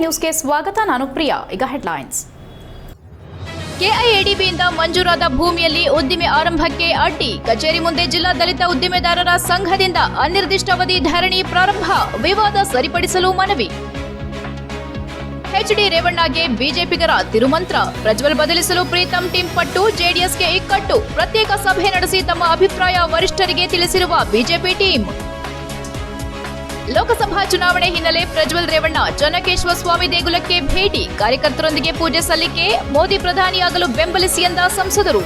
ನ್ಯೂಸ್ಗೆ ಸ್ವಾಗತ, ನಾನು ಪ್ರಿಯಾ. ಈಗ ಹೆಡ್ಲೈನ್ಸ್. ಕೆಐಎಡಿಬಿಯಿಂದ ಮಂಜೂರಾದ ಭೂಮಿಯಲ್ಲಿ ಉದ್ದಿಮೆ ಆರಂಭಕ್ಕೆ ಅಡ್ಡಿ. ಕಚೇರಿ ಮುಂದೆ ಜಿಲ್ಲಾ ದಲಿತ ಉದ್ದಿಮೆದಾರರ ಸಂಘದಿಂದ ಅನಿರ್ದಿಷ್ಟಾವಧಿ ಧರಣಿ ಪ್ರಾರಂಭ. ವಿವಾದ ಸರಿಪಡಿಸಲು ಮನವಿ. ಎಚ್ಡಿ ರೇವಣ್ಣಗೆ ಬಿಜೆಪಿಗರ ತಿರುಮಂತ್ರ. ಪ್ರಜ್ವಲ್ ಬದಲಿಸಲು ಪ್ರೀತಂ ಟೀಂ ಪಟ್ಟು, ಜೆಡಿಎಸ್ಗೆ ಇಕ್ಕಟ್ಟು. ಪ್ರತ್ಯೇಕ ಸಭೆ ನಡೆಸಿ ತಮ್ಮ ಅಭಿಪ್ರಾಯ ವರಿಷ್ಠರಿಗೆ ತಿಳಿಸಿರುವ ಬಿಜೆಪಿ ಟೀಮ್ ಲೋಕಸಭಾ ಚುನಾವಣೆ ಹಿನ್ನೆಲೆ ಪ್ರಜ್ವಲ್ ರೇವಣ್ಣ, ಚನ್ನಕೇಶ್ವರ ಸ್ವಾಮಿ ದೇಗುಲಕ್ಕೆ ಭೇಟಿ. ಕಾರ್ಯಕರ್ತರೊಂದಿಗೆ ಪೂಜೆ ಸಲ್ಲಿಕೆ, ಮೋದಿ ಪ್ರಧಾನಿಯಾಗಲು ಬೆಂಬಲಿಸಿ ಎಂದ ಸಂಸದರು.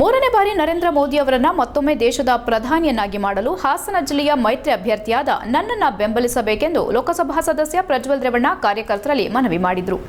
ಮೂರನೇ ಬಾರಿ ನರೇಂದ್ರ ಮೋದಿ ಅವರನ್ನ ಮತ್ತೊಮ್ಮೆ ದೇಶದ ಪ್ರಧಾನಿಯನ್ನಾಗಿ ಮಾಡಲು ಹಾಸನ ಜಿಲ್ಲೆಯ ಮೈತ್ರಿ ಅಭ್ಯರ್ಥಿಯಾದ ನನ್ನನ್ನು ಬೆಂಬಲಿಸಬೇಕೆಂದು ಲೋಕಸಭಾ ಸದಸ್ಯ ಪ್ರಜ್ವಲ್ ರೇವಣ್ಣ ಕಾರ್ಯಕರ್ತರಲ್ಲಿ ಮನವಿ ಮಾಡಿದರು.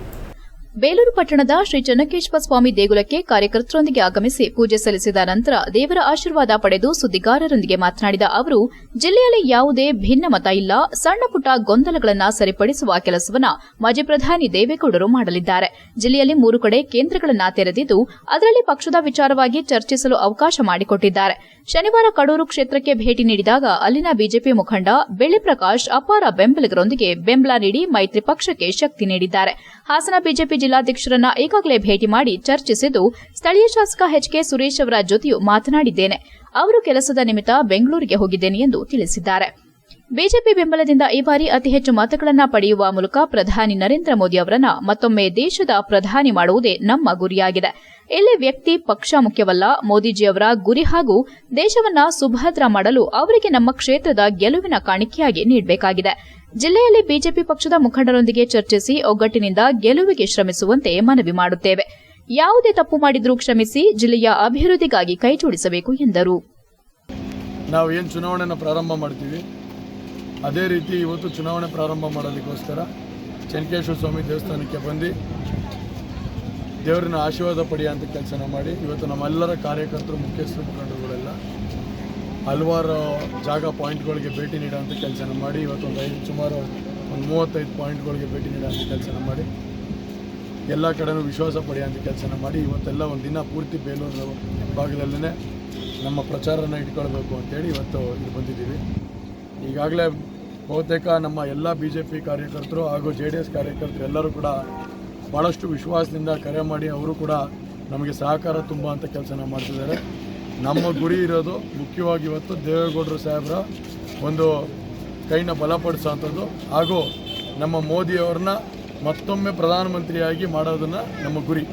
ಬೇಲೂರು ಪಟ್ಟಣದ ಶ್ರೀ ಚನ್ನಕೇಶ್ವರ ಸ್ವಾಮಿ ದೇಗುಲಕ್ಕೆ ಕಾರ್ಯಕರ್ತರೊಂದಿಗೆ ಆಗಮಿಸಿ ಪೂಜೆ ಸಲ್ಲಿಸಿದ ನಂತರ ದೇವರ ಆಶೀರ್ವಾದ ಪಡೆದು ಸುದ್ದಿಗಾರರೊಂದಿಗೆ ಮಾತನಾಡಿದ ಅವರು, ಜಿಲ್ಲೆಯಲ್ಲಿ ಯಾವುದೇ ಭಿನ್ನ ಮತ ಇಲ್ಲ, ಸಣ್ಣ ಪುಟ್ಟ ಗೊಂದಲಗಳನ್ನು ಸರಿಪಡಿಸುವ ಕೆಲಸವನ್ನ ಮಾಜಿ ಪ್ರಧಾನಿ ದೇವೇಗೌಡರು ಮಾಡಲಿದ್ದಾರೆ. ಜಿಲ್ಲೆಯಲ್ಲಿ ಮೂರು ಕಡೆ ಕೇಂದ್ರಗಳನ್ನು ತೆರೆದಿದ್ದು, ಅದರಲ್ಲಿ ಪಕ್ಷದ ವಿಚಾರವಾಗಿ ಚರ್ಚಿಸಲು ಅವಕಾಶ ಮಾಡಿಕೊಟ್ಟಿದ್ದಾರೆ. ಶನಿವಾರ ಕಡೂರು ಕ್ಷೇತ್ರಕ್ಕೆ ಭೇಟಿ ನೀಡಿದಾಗ ಅಲ್ಲಿನ ಬಿಜೆಪಿ ಮುಖಂಡ ಬೆಳ್ಳಿಪ್ರಕಾಶ್ ಅಪಾರ ಬೆಂಬಲಿಗರೊಂದಿಗೆ ಬೆಂಬಲ ನೀಡಿ ಮೈತ್ರಿ ಪಕ್ಷಕ್ಕೆ ಶಕ್ತಿ ನೀಡಿದ್ದಾರೆ. ಹಾಸನ ಬಿಜೆಪಿ ಜಿಲ್ಲಾಧ್ಯಕ್ಷರನ್ನ ಈಗಾಗಲೇ ಭೇಟಿ ಮಾಡಿ ಚರ್ಚಿಸಿದ್ದು, ಸ್ಥಳೀಯ ಶಾಸಕ ಎಚ್ ಕೆ ಸುರೇಶ್ ಅವರ ಜೊತೆಯೂ ಮಾತನಾಡಿದ್ದೇನೆ. ಅವರು ಕೆಲಸದ ನಿಮಿತ್ತ ಬೆಂಗಳೂರಿಗೆ ಹೋಗಿದ್ದೇನೆ ಎಂದು ತಿಳಿಸಿದ್ದಾರೆ. ಬಿಜೆಪಿ ಬೆಂಬಲದಿಂದ ಈ ಬಾರಿ ಅತಿ ಹೆಚ್ಚು ಮತಗಳನ್ನು ಪಡೆಯುವ ಮೂಲಕ ಪ್ರಧಾನಿ ನರೇಂದ್ರ ಮೋದಿ ಅವರನ್ನ ಮತ್ತೊಮ್ಮೆ ದೇಶದ ಪ್ರಧಾನಿ ಮಾಡುವುದೇ ನಮ್ಮ ಗುರಿಯಾಗಿದೆ. ಇಲ್ಲಿ ವ್ಯಕ್ತಿ, ಪಕ್ಷ ಮುಖ್ಯವಲ್ಲ ಮೋದಿಜಿಯವರ ಗುರಿ ಹಾಗೂ ದೇಶವನ್ನ ಸುಭದ್ರ ಮಾಡಲು ಅವರಿಗೆ ನಮ್ಮ ಕ್ಷೇತ್ರದ ಗೆಲುವಿನ ಕಾಣಿಕೆಯಾಗಿ ನೀಡಬೇಕಾಗಿದೆ. ಜಿಲ್ಲೆಯಲ್ಲಿ ಬಿಜೆಪಿ ಪಕ್ಷದ ಮುಖಂಡರೊಂದಿಗೆ ಚರ್ಚಿಸಿ ಒಗ್ಗಟ್ಟಿನಿಂದ ಗೆಲುವಿಗೆ ಶ್ರಮಿಸುವಂತೆ ಮನವಿ ಮಾಡುತ್ತೇವೆ. ಯಾವುದೇ ತಪ್ಪು ಮಾಡಿದರೂ ಕ್ಷಮಿಸಿ ಜಿಲ್ಲೆಯ ಅಭಿವೃದ್ಧಿಗಾಗಿ ಕೈಜೋಡಿಸಬೇಕು ಎಂದರು. ನಾವು ಏನು ಚುನಾವಣೆಯನ್ನು ಪ್ರಾರಂಭ ಮಾಡ್ತೀವಿ? ಅದೇ ರೀತಿ ಇವತ್ತು ಚುನಾವಣೆ ಪ್ರಾರಂಭ ಮಾಡೋದಕ್ಕೋಸ್ಕರ ಚೆನ್ನಕೇಶ್ವರ ಸ್ವಾಮಿ ದೇವಸ್ಥಾನಕ್ಕೆ ಬಂದು ದೇವರನ್ನ ಆಶೀರ್ವಾದ ಪಡೆಯುವಂಥ ಕೆಲಸನ ಮಾಡಿ ಇವತ್ತು ನಮ್ಮೆಲ್ಲರ ಕಾರ್ಯಕರ್ತರು, ಮುಖ್ಯಸ್ಥರು, ಮುಖಂಡರುಗಳೆಲ್ಲ ಹಲವಾರು ಜಾಗ ಪಾಯಿಂಟ್ಗಳಿಗೆ ಭೇಟಿ ನೀಡುವಂಥ ಕೆಲಸನ ಮಾಡಿ ಇವತ್ತು ಒಂದು ಐದು, ಸುಮಾರು ಒಂದು ಮೂವತ್ತೈದು ಪಾಯಿಂಟ್ಗಳಿಗೆ ಭೇಟಿ ನೀಡುವಂಥ ಕೆಲಸನ ಮಾಡಿ, ಎಲ್ಲ ಕಡೆಯೂ ವಿಶ್ವಾಸ ಪಡೆಯುವಂಥ ಕೆಲಸನ ಮಾಡಿ, ಇವತ್ತೆಲ್ಲ ಒಂದು ದಿನ ಪೂರ್ತಿ ಬೇಲೂರು ಭಾಗದಲ್ಲೇ ನಮ್ಮ ಪ್ರಚಾರನ ಇಟ್ಕೊಳ್ಬೇಕು ಅಂತೇಳಿ ಇವತ್ತು ಇಲ್ಲಿ ಬಂದಿದ್ದೀವಿ. ಈಗಾಗಲೇ ಬಹುತೇಕ ನಮ್ಮ ಎಲ್ಲ ಬಿ ಜೆ ಪಿ ಕಾರ್ಯಕರ್ತರು ಹಾಗೂ ಜೆ ಡಿ ಎಸ್ ಕಾರ್ಯಕರ್ತರು ಎಲ್ಲರೂ ಕೂಡ ಭಾಳಷ್ಟು ವಿಶ್ವಾಸದಿಂದ ಕರೆ ಮಾಡಿ, ಅವರು ಕೂಡ ನಮಗೆ ಸಹಕಾರ ತುಂಬುವಂಥ ಕೆಲಸನ ಮಾಡ್ತಿದ್ದಾರೆ. ನಮ್ಮ ಗುರಿ ಇರೋದು ಮುಖ್ಯವಾಗಿ ಇವತ್ತು ದೇವೇಗೌಡರು ಸಾಹೇಬರ ಒಂದು ಕೈನ ಬಲಪಡಿಸುವಂಥದ್ದು ಹಾಗೂ ನಮ್ಮ ಮೋದಿಯವ್ರನ್ನ ಮತ್ತೊಮ್ಮೆ ಪ್ರಧಾನಮಂತ್ರಿಯಾಗಿ ಮಾಡೋದನ್ನ ನಮ್ಮ ಗುರಿ.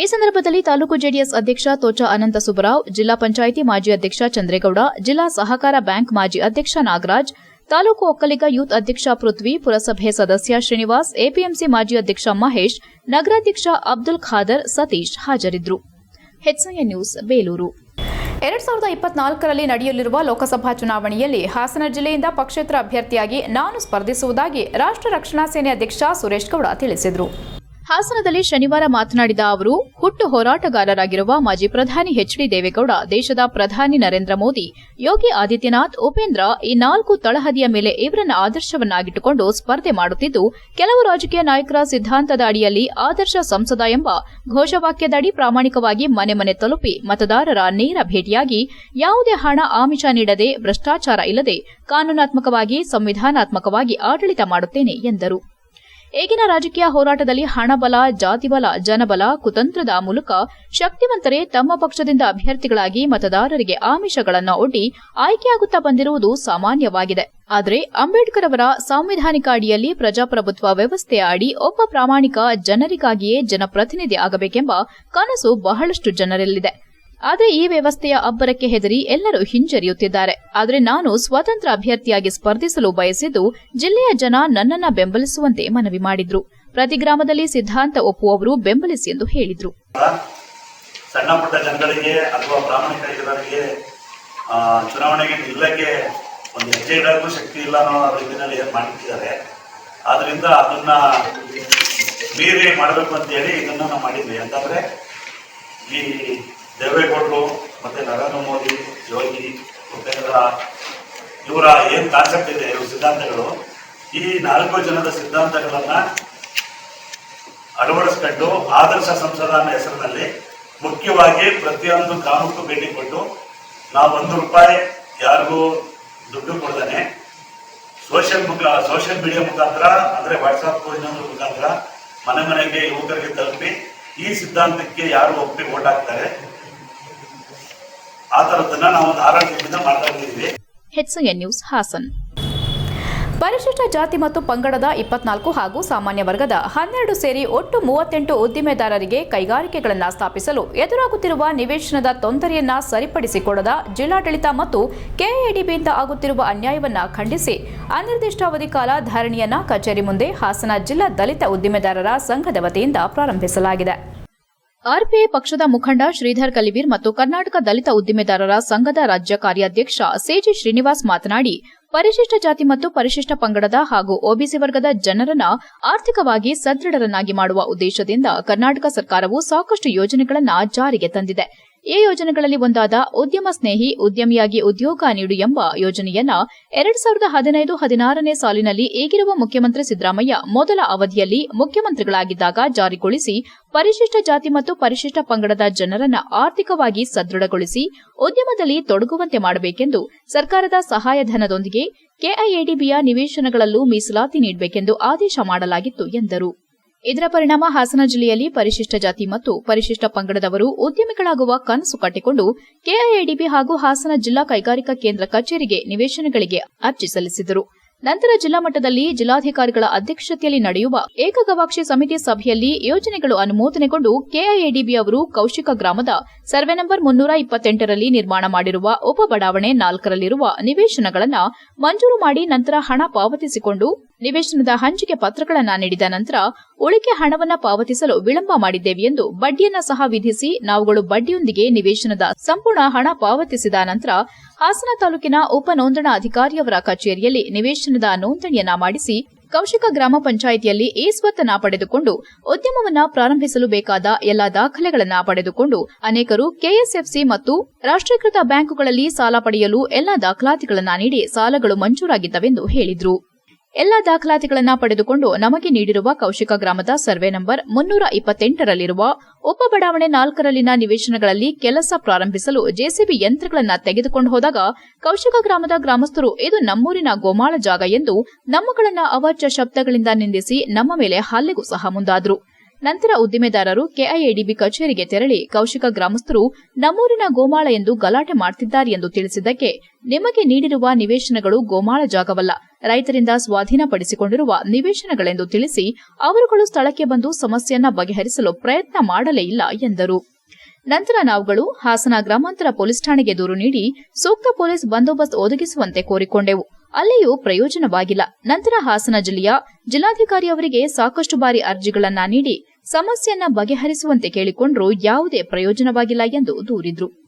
ಈ ಸಂದರ್ಭದಲ್ಲಿ ತಾಲೂಕು ಜೆಡಿಎಸ್ ಅಧ್ಯಕ್ಷ ತೋಚ ಅನಂತ ಸುಬ್ಬರಾವ್ ಜಿಲ್ಲಾ ಪಂಚಾಯಿತಿ ಮಾಜಿ ಅಧ್ಯಕ್ಷ ಚಂದ್ರೇಗೌಡ, ಜಿಲ್ಲಾ ಸಹಕಾರ ಬ್ಯಾಂಕ್ ಮಾಜಿ ಅಧ್ಯಕ್ಷ ನಾಗರಾಜ್, ತಾಲೂಕು ಒಕ್ಕಲಿಗ ಯೂತ್ ಅಧ್ಯಕ್ಷ ಪೃಥ್ವಿ, ಪುರಸಭೆ ಸದಸ್ಯ ಶ್ರೀನಿವಾಸ್, ಎಪಿಎಂಸಿ ಮಾಜಿ ಅಧ್ಯಕ್ಷ ಮಹೇಶ್, ನಗರಾಧ್ಯಕ್ಷ ಅಬ್ದುಲ್ ಖಾದರ್ ಸತೀಶ್ ಹಾಜರಿದ್ದರು ನ್ಯೂಸ್, ಬೇಲೂರು. ಎರಡ್ ಸಾವಿರದ ಇಪ್ಪತ್ನಾಲ್ಕರಲ್ಲಿ ನಡೆಯಲಿರುವ ಲೋಕಸಭಾ ಚುನಾವಣೆಯಲ್ಲಿ ಹಾಸನ ಜಿಲ್ಲೆಯಿಂದ ಪಕ್ಷೇತರ ಅಭ್ಯರ್ಥಿಯಾಗಿ ನಾನು ಸ್ಪರ್ಧಿಸುವುದಾಗಿ ರಾಷ್ಟ್ರ ರಕ್ಷಣಾ ಸೇನೆ ಅಧ್ಯಕ್ಷ ಸುರೇಶ್ ಗೌಡ ತಿಳಿಸಿದರು. ಹಾಸನದಲ್ಲಿ ಶನಿವಾರ ಮಾತನಾಡಿದ ಅವರು, ಹುಟ್ಟು ಹೋರಾಟಗಾರರಾಗಿರುವ ಮಾಜಿ ಪ್ರಧಾನಿ ಎಚ್ ಡಿ ದೇವೇಗೌಡ, ದೇಶದ ಪ್ರಧಾನಿ ನರೇಂದ್ರ ಮೋದಿ, ಯೋಗಿ ಆದಿತ್ಯನಾಥ್, ಉಪೇಂದ್ರ ಈ ನಾಲ್ಕು ತಳಹದಿಯ ಮೇಲೆ ಇವರನ್ನ ಆದರ್ಶವನ್ನಾಗಿಟ್ಟುಕೊಂಡು ಸ್ಪರ್ಧೆ ಮಾಡುತ್ತಿದ್ದು, ಕೆಲವು ರಾಜಕೀಯ ನಾಯಕರ ಸಿದ್ಧಾಂತದ ಅಡಿಯಲ್ಲಿ ಆದರ್ಶ ಸಂಸದ ಎಂಬ ಘೋಷವಾಕ್ಯದಡಿ ಪ್ರಾಮಾಣಿಕವಾಗಿ ಮನೆ ಮನೆ ತಲುಪಿ ಮತದಾರರ ನೇರ ಭೇಟಿಯಾಗಿ ಯಾವುದೇ ಹಣ ಆಮಿಷ ನೀಡದೆ ಭ್ರಷ್ಟಾಚಾರ ಇಲ್ಲದೆ ಕಾನೂನಾತ್ಮಕವಾಗಿ, ಸಂವಿಧಾನಾತ್ಮಕವಾಗಿ ಆಡಳಿತ ಮಾಡುತ್ತೇನೆ ಎಂದರು. ಈಗಿನ ರಾಜಕೀಯ ಹೋರಾಟದಲ್ಲಿ ಹಣಬಲ, ಜಾತಿಬಲ, ಜನಬಲ, ಕುತಂತ್ರದ ಮೂಲಕ ಶಕ್ತಿವಂತರೇ ತಮ್ಮ ಪಕ್ಷದಿಂದ ಅಭ್ಯರ್ಥಿಗಳಾಗಿ ಮತದಾರರಿಗೆ ಆಮಿಷಗಳನ್ನು ಒಡ್ಡಿ ಆಯ್ಕೆಯಾಗುತ್ತಾ ಬಂದಿರುವುದು ಸಾಮಾನ್ಯವಾಗಿದೆ. ಆದರೆ ಅಂಬೇಡ್ಕರ್ ಅವರ ಸಾಂವಿಧಾನಿಕ ಅಡಿಯಲ್ಲಿ ಪ್ರಜಾಪ್ರಭುತ್ವ ವ್ಯವಸ್ಥೆಯ ಅಡಿ ಒಬ್ಬ ಪ್ರಾಮಾಣಿಕ ಜನರಿಗಾಗಿಯೇ ಜನಪ್ರತಿನಿಧಿ ಆಗಬೇಕೆಂಬ ಕನಸು ಬಹಳಷ್ಟು ಜನರಲ್ಲಿದೆ. ಆದರೆ ಈ ವ್ಯವಸ್ಥೆಯ ಅಬ್ಬರಕ್ಕೆ ಹೆದರಿ ಎಲ್ಲರೂ ಹಿಂಜರಿಯುತ್ತಿದ್ದಾರೆ. ಆದರೆ ನಾನು ಸ್ವತಂತ್ರ ಅಭ್ಯರ್ಥಿಯಾಗಿ ಸ್ಪರ್ಧಿಸಲು ಬಯಸಿದ್ದು ಜಿಲ್ಲೆಯ ಜನ ನನ್ನನ್ನ ಬೆಂಬಲಿಸುವಂತೆ ಮನವಿ ಮಾಡಿದ್ರು. ಪ್ರತಿ ಗ್ರಾಮದಲ್ಲಿ ಸಿದ್ಧಾಂತ ಒಪ್ಪುವವರು ಬೆಂಬಲಿಸಿ ಎಂದು ಹೇಳಿದ್ರು. ಸಣ್ಣ ಪುಟ್ಟ ಜನಗಳಿಗೆ ಅಥವಾ ಪ್ರಾಮಾಣಿಕ ಜನರಿಗೆ ಚುನಾವಣೆಗೆ ನಿಲ್ಲಕ್ಕೆ ಒಂದು ಹೆಜ್ಜೆ ಇಡೋಕ್ಕೂ ಶಕ್ತಿ ಇಲ್ಲ ಅನ್ನೋ ರೀತಿಯಲ್ಲಿ ಮಾಡಿಟ್ಟಿದ್ದಾರೆ ಆದ್ರಿಂದ ಅದನ್ನ ಬೇರೆ ಮಾಡಬೇಕು ಅಂತ ಹೇಳಿ ಇದನ್ನ ನಾವು ಮಾಡಿದ್ವಿ. ಅಂತಂದ್ರೆ ಈ ದೇವೇಗೌಡರು ಮತ್ತೆ ನರೇಂದ್ರ ಮೋದಿ ಯೋಗಿ ಉಪೇಂದ್ರ, ಇವರ ಏನ್ ಕಾನ್ಸೆಪ್ಟ್ ಇದೆ, ಇವ್ರ ಸಿದ್ಧಾಂತಗಳು, ಈ ನಾಲ್ಕು ಜನದ ಸಿದ್ಧಾಂತಗಳನ್ನ ಅಳವಡಿಸ್ಕೊಂಡು ಆದರ್ಶ ಸಂಸದ ಅನ್ನೋ ಹೆಸರಿನಲ್ಲಿ ಮುಖ್ಯವಾಗಿ ಪ್ರತಿಯೊಂದು ಗ್ರಾಮಕ್ಕೂ ಭೇಟಿ ಕೊಟ್ಟು ನಾವು ಒಂದು ರೂಪಾಯಿ ಯಾರಿಗೂ ದುಡ್ಡು ಕೊಡ್ದೇನೆ ಸೋಷಿಯಲ್ ಮುಖ ಸೋಷಿಯಲ್ ಮೀಡಿಯಾ ಮುಖಾಂತರ, ಅಂದ್ರೆ ವಾಟ್ಸಪ್ ಇನ್ನೊಂದು ಮುಖಾಂತರ ಮನೆ ಮನೆಗೆ ಯುವಕರಿಗೆ ತಲುಪಿ ಈ ಸಿದ್ಧಾಂತಕ್ಕೆ ಯಾರು ಒಪ್ಪಿ ಓಟ್ ಹಾಕ್ತಾರೆ ಆ ನಾವು ಧಾರಾಳದಿಂದ ಮಾಡ್ತಾ ಇದ್ದೀವಿ. HN news Hassan. ಪರಿಶಿಷ್ಟ ಜಾತಿ ಮತ್ತು ಪಂಗಡದ ಇಪ್ಪತ್ನಾಲ್ಕು ಹಾಗೂ ಸಾಮಾನ್ಯ ವರ್ಗದ ಹನ್ನೆರಡು ಸೇರಿ ಒಟ್ಟು ಮೂವತ್ತೆಂಟು ಉದ್ದಿಮೆದಾರರಿಗೆ ಕೈಗಾರಿಕೆಗಳನ್ನು ಸ್ಥಾಪಿಸಲು ಎದುರಾಗುತ್ತಿರುವ ನಿವೇಶನದ ತೊಂದರೆಯನ್ನು ಸರಿಪಡಿಸಿಕೊಡದ ಜಿಲ್ಲಾಡಳಿತ ಮತ್ತು ಕೆಎಡಿಬಿಯಿಂದ ಆಗುತ್ತಿರುವ ಅನ್ಯಾಯವನ್ನು ಖಂಡಿಸಿ ಅನಿರ್ದಿಷ್ಟಾವಧಿ ಕಾಲ ಧರಣಿಯನ್ನ ಕಚೇರಿ ಮುಂದೆ ಹಾಸನ ಜಿಲ್ಲಾ ದಲಿತ ಉದ್ದಿಮೆದಾರರ ಸಂಘದ ವತಿಯಿಂದ ಪ್ರಾರಂಭಿಸಲಾಗಿದೆ. ಆರ್ಪಿಐ ಪಕ್ಷದ ಮುಖಂಡ ಶ್ರೀಧರ್ ಕಲಿವೀರ್ ಮತ್ತು ಕರ್ನಾಟಕ ದಲಿತ ಉದ್ದಿಮೆದಾರರ ಸಂಘದ ರಾಜ್ಯ ಕಾರ್ಯಾಧ್ಯಕ್ಷ ಸೇಜಿ ಶ್ರೀನಿವಾಸ್ ಮಾತನಾಡಿ, ಪರಿಶಿಷ್ಟ ಜಾತಿ ಮತ್ತು ಪರಿಶಿಷ್ಟ ಪಂಗಡದ ಹಾಗೂ ಒಬಿಸಿ ವರ್ಗದ ಜನರನ್ನ ಆರ್ಥಿಕವಾಗಿ ಸದೃಢರನ್ನಾಗಿ ಮಾಡುವ ಉದ್ದೇಶದಿಂದ ಕರ್ನಾಟಕ ಸರ್ಕಾರವು ಸಾಕಷ್ಟು ಯೋಜನೆಗಳನ್ನು ಜಾರಿಗೆ ತಂದಿದೆ. ಈ ಯೋಜನೆಗಳಲ್ಲಿ ಒಂದಾದ ಉದ್ಯಮ ಸ್ನೇಹಿ, ಉದ್ಯಮಿಯಾಗಿ ಉದ್ಯೋಗ ನೀಡು ಎಂಬ ಯೋಜನೆಯನ್ನ ಎರಡ್ ಸಾವಿರದ ಹದಿನೈದು, ಹದಿನಾರನೇ ಸಾಲಿನಲ್ಲಿ ಈಗಿರುವ ಮುಖ್ಯಮಂತ್ರಿ ಸಿದ್ದರಾಮಯ್ಯ ಮೊದಲ ಅವಧಿಯಲ್ಲಿ ಮುಖ್ಯಮಂತ್ರಿಗಳಾಗಿದ್ದಾಗ ಜಾರಿಗೊಳಿಸಿ ಪರಿಶಿಷ್ಟ ಜಾತಿ ಮತ್ತು ಪರಿಶಿಷ್ಟ ಪಂಗಡದ ಜನರನ್ನ ಆರ್ಥಿಕವಾಗಿ ಸದೃಢಗೊಳಿಸಿ ಉದ್ಯಮದಲ್ಲಿ ತೊಡಗುವಂತೆ ಮಾಡಬೇಕೆಂದು ಸರ್ಕಾರದ ಸಹಾಯಧನದೊಂದಿಗೆ ಕೆಐಎಡಿಬಿಯ ನಿವೇಶನಗಳಲ್ಲೂ ಮೀಸಲಾತಿ ನೀಡಬೇಕೆಂದು ಆದೇಶ ಮಾಡಲಾಗಿತ್ತು ಎಂದರು. ಇದರ ಪರಿಣಾಮ ಹಾಸನ ಜಿಲ್ಲೆಯಲ್ಲಿ ಪರಿಶಿಷ್ಟ ಜಾತಿ ಮತ್ತು ಪರಿಶಿಷ್ಟ ಪಂಗಡದವರು ಉದ್ಯಮಿಗಳಾಗುವ ಕನಸು ಕಟ್ಟಿಕೊಂಡು ಕೆಐಎಡಿಬಿ ಹಾಗೂ ಹಾಸನ ಜಿಲ್ಲಾ ಕೈಗಾರಿಕಾ ಕೇಂದ್ರ ಕಚೇರಿಗೆ ನಿವೇಶನಗಳಿಗೆ ಅರ್ಜಿ ಸಲ್ಲಿಸಿದರು. ನಂತರ ಜಿಲ್ಲಾ ಮಟ್ಟದಲ್ಲಿ ಜಿಲ್ಲಾಧಿಕಾರಿಗಳ ಅಧ್ಯಕ್ಷತೆಯಲ್ಲಿ ನಡೆಯುವ ಏಕಗವಾಕ್ಷಿ ಸಮಿತಿ ಸಭೆಯಲ್ಲಿ ಯೋಜನೆಗಳು ಅನುಮೋದನೆಗೊಂಡು ಕೆಐಎಡಿಬಿ ಅವರು ಕೌಶಿಕ ಗ್ರಾಮದ ಸರ್ವೆ ನಂಬರ್ ಮುನ್ನೂರ ಇಪ್ಪತ್ತೆಂಟರಲ್ಲಿ ನಿರ್ಮಾಣ ಮಾಡಿರುವ ಉಪ ಬಡಾವಣೆ ನಾಲ್ಕರಲ್ಲಿರುವ ನಿವೇಶನಗಳನ್ನು ಮಂಜೂರು ಮಾಡಿ ನಂತರ ಹಣ ಪಾವತಿಸಿಕೊಂಡು ನಿವೇಶನದ ಹಂಚಿಕೆ ಪತ್ರಗಳನ್ನು ನೀಡಿದ ನಂತರ ಉಳಿಕೆ ಹಣವನ್ನು ಪಾವತಿಸಲು ವಿಳಂಬ ಮಾಡಿದ್ದೇವೆ ಎಂದು ಬಡ್ಡಿಯನ್ನು ಸಹ ವಿಧಿಸಿ ನಾವುಗಳು ಬಡ್ಡಿಯೊಂದಿಗೆ ನಿವೇಶನದ ಸಂಪೂರ್ಣ ಹಣ ಪಾವತಿಸಿದ ನಂತರ ಹಾಸನ ತಾಲೂಕಿನ ಉಪ ನೋಂದಣಾ ಅಧಿಕಾರಿಯವರ ಕಚೇರಿಯಲ್ಲಿ ನಿವೇಶನದ ನೋಂದಣಿಯನ್ನ ಮಾಡಿಸಿ ಕೌಶಿಕ ಗ್ರಾಮ ಪಂಚಾಯಿತಿಯಲ್ಲಿ ಈ ಸ್ವತ್ತನ್ನ ಪಡೆದುಕೊಂಡು ಉದ್ಯಮವನ್ನ ಪ್ರಾರಂಭಿಸಲು ಬೇಕಾದ ಎಲ್ಲಾ ದಾಖಲೆಗಳನ್ನ ಪಡೆದುಕೊಂಡು ಅನೇಕರು ಕೆಎಸ್ಎಫ್ಸಿ ಮತ್ತು ರಾಷ್ಟ್ರೀಕೃತ ಬ್ಯಾಂಕುಗಳಲ್ಲಿ ಸಾಲ ಪಡೆಯಲು ಎಲ್ಲಾ ದಾಖಲಾತಿಗಳನ್ನು ನೀಡಿ ಸಾಲಗಳು ಮಂಜೂರಾಗಿದ್ದವೆಂದು ಹೇಳಿದ್ರು. ಎಲ್ಲಾ ದಾಖಲಾತಿಗಳನ್ನು ಪಡೆದುಕೊಂಡು ನಮಗೆ ನೀಡಿರುವ ಕೌಶಿಕ ಗ್ರಾಮದ ಸರ್ವೆ ನಂಬರ್ ಮುನ್ನೂರ ಇಪ್ಪತ್ತೆಂಟರಲ್ಲಿರುವ ಉಪ ಬಡಾವಣೆ ನಾಲ್ಕರಲ್ಲಿನ ನಿವೇಶನಗಳಲ್ಲಿ ಕೆಲಸ ಪ್ರಾರಂಭಿಸಲು ಜೆಸಿಬಿ ಯಂತ್ರಗಳನ್ನು ತೆಗೆದುಕೊಂಡು ಹೋದಾಗ ಕೌಶಿಕ ಗ್ರಾಮದ ಗ್ರಾಮಸ್ಥರು, ಇದು ನಮ್ಮೂರಿನ ಗೋಮಾಳ ಜಾಗ ಎಂದು ನಮ್ಮಗಳನ್ನು ಅವಾಚ್ಯ ಶಬ್ದಗಳಿಂದ ನಿಂದಿಸಿ ನಮ್ಮ ಮೇಲೆ ಹಲ್ಲೆಗೂ ಸಹ ಮುಂದಾದ್ರು. ನಂತರ ಉದ್ದಿಮೆದಾರರು ಕೆಐಎಡಿಬಿ ಕಚೇರಿಗೆ ತೆರಳಿ ಕೌಶಿಕ ಗ್ರಾಮಸ್ಥರು, ನಮ್ಮೂರಿನ ಗೋಮಾಳ ಎಂದು ಗಲಾಟೆ ಮಾಡುತ್ತಿದ್ದಾರೆ ಎಂದು ತಿಳಿಸಿದ್ದಕ್ಕೆ ನಿಮಗೆ ನೀಡಿರುವ ನಿವೇಶನಗಳು ಗೋಮಾಳ ಜಾಗವಲ್ಲ ರೈತರಿಂದ ಸ್ವಾಧೀನಪಡಿಸಿಕೊಂಡಿರುವ ನಿವೇಶನಗಳೆಂದು ತಿಳಿಸಿ ಅವರುಗಳು ಸ್ಥಳಕ್ಕೆ ಬಂದು ಸಮಸ್ಯೆಯನ್ನ ಬಗೆಹರಿಸಲು ಪ್ರಯತ್ನ ಮಾಡಲೇ ಇಲ್ಲ ಎಂದರು. ನಂತರ ನಾವುಗಳು ಹಾಸನ ಗ್ರಾಮಾಂತರ ಪೊಲೀಸ್ ಠಾಣೆಗೆ ದೂರು ನೀಡಿ ಸೂಕ್ತ ಪೊಲೀಸ್ ಬಂದೋಬಸ್ತ್ ಒದಗಿಸುವಂತೆ ಕೋರಿಕೊಂಡೆವು. ಅಲ್ಲಿಯೂ ಪ್ರಯೋಜನವಾಗಿಲ್ಲ. ನಂತರ ಹಾಸನ ಜಿಲ್ಲೆಯ ಜಿಲ್ಲಾಧಿಕಾರಿ ಅವರಿಗೆ ಸಾಕಷ್ಟು ಬಾರಿ ಅರ್ಜಿಗಳನ್ನ ನೀಡಿ ಸಮಸ್ಯೆಯನ್ನ ಬಗೆಹರಿಸುವಂತೆ ಕೇಳಿಕೊಂಡರೂ ಯಾವುದೇ ಪ್ರಯೋಜನವಾಗಿಲ್ಲ ಎಂದು ದೂರಿದ್ರು.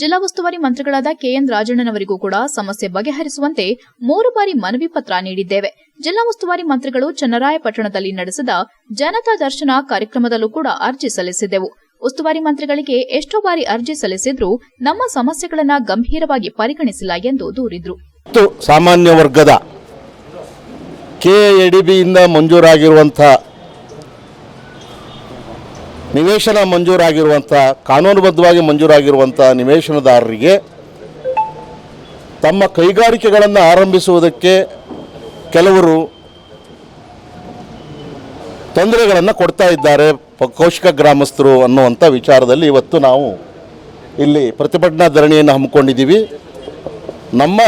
ಜಿಲ್ಲಾ ಉಸ್ತುವಾರಿ ಮಂತ್ರಿಗಳಾದ ಕೆಎನ್ ರಾಜಣ್ಣನವರಿಗೂ ಕೂಡ ಸಮಸ್ಯೆ ಬಗೆಹರಿಸುವಂತೆ ಮೂರು ಬಾರಿ ಮನವಿ ಪತ್ರ ನೀಡಿದ್ದೇವೆ. ಜಿಲ್ಲಾ ಉಸ್ತುವಾರಿ ಮಂತ್ರಿಗಳು ಚನ್ನರಾಯಪಟ್ಟಣದಲ್ಲಿ ನಡೆಸಿದ ಜನತಾ ದರ್ಶನ ಕಾರ್ಯಕ್ರಮದಲ್ಲೂ ಕೂಡ ಅರ್ಜಿ ಸಲ್ಲಿಸಿದ್ದೆವು. ಉಸ್ತುವಾರಿ ಮಂತ್ರಿಗಳಿಗೆ ಎಷ್ಟೋ ಬಾರಿ ಅರ್ಜಿ ಸಲ್ಲಿಸಿದ್ರೂ ನಮ್ಮ ಸಮಸ್ಯೆಗಳನ್ನು ಗಂಭೀರವಾಗಿ ಪರಿಗಣಿಸಿಲ್ಲ ಎಂದು ದೂರಿದ್ರು. ಸಾಮಾನ್ಯ ವರ್ಗದ ಕೆಎಡಿಬಿಯಿಂದ ಮಂಜೂರಾಗಿರುವಂತಹ ನಿವೇಶನ ಮಂಜೂರಾಗಿರುವಂಥ, ಕಾನೂನುಬದ್ಧವಾಗಿ ಮಂಜೂರಾಗಿರುವಂಥ ನಿವೇಶನದಾರರಿಗೆ ತಮ್ಮ ಕೈಗಾರಿಕೆಗಳನ್ನು ಆರಂಭಿಸುವುದಕ್ಕೆ ಕೆಲವರು ತೊಂದರೆಗಳನ್ನು ಕೊಡ್ತಾ ಇದ್ದಾರೆ, ಕೌಶಿಕ ಗ್ರಾಮಸ್ಥರು ಅನ್ನುವಂಥ ವಿಚಾರದಲ್ಲಿ ಇವತ್ತು ನಾವು ಇಲ್ಲಿ ಪ್ರತಿಭಟನಾ ಧರಣಿಯನ್ನು ಹಮ್ಮಿಕೊಂಡಿದ್ದೀವಿ. ನಮ್ಮ